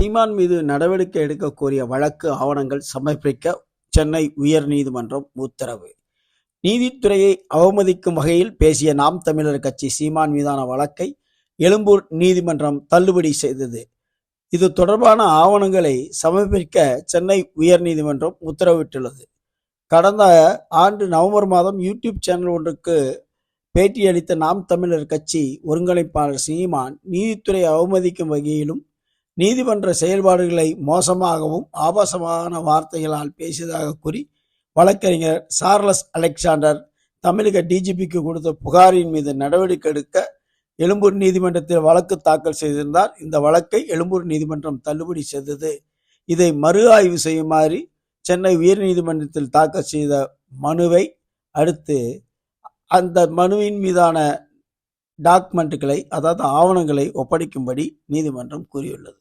சீமான் மீது நடவடிக்கை எடுக்க கோரிய வழக்கு ஆவணங்கள் சமர்ப்பிக்க சென்னை உயர் நீதிமன்றம் உத்தரவு. நீதித்துறையை அவமதிக்கும் வகையில் பேசிய நாம் தமிழர் கட்சி சீமான் மீதான வழக்கை எழும்பூர் நீதிமன்றம் தள்ளுபடி செய்தது. இது தொடர்பான ஆவணங்களை சமர்ப்பிக்க சென்னை உயர்நீதிமன்றம் உத்தரவிட்டுள்ளது. கடந்த ஆண்டு நவம்பர் மாதம் யூடியூப் சேனல் ஒன்றுக்கு பேட்டியளித்த நாம் தமிழர் கட்சி ஒருங்கிணைப்பாளர் சீமான் நீதித்துறை அவமதிக்கும் வகையிலும் நீதிமன்ற செயல்பாடுகளை மோசமாகவும் ஆபாசமான வார்த்தைகளால் பேசியதாக கூறி வழக்கறிஞர் சார்லஸ் அலெக்சாண்டர் தமிழக டிஜிபிக்கு கொடுத்த புகாரின் மீது நடவடிக்கை எடுக்க எழும்பூர் நீதிமன்றத்தில் வழக்கு தாக்கல் செய்திருந்தார். இந்த வழக்கை எழும்பூர் நீதிமன்றம் தள்ளுபடி செய்தது. இதை மறு ஆய்வு செய்யுமாறு சென்னை உயர்நீதிமன்றத்தில் தாக்கல் செய்த மனுவை அடுத்து அந்த மனுவின் மீதான டாக்குமெண்ட்டுகளை அதாவது ஆவணங்களை ஒப்படைக்கும்படி நீதிமன்றம் கூறியுள்ளது.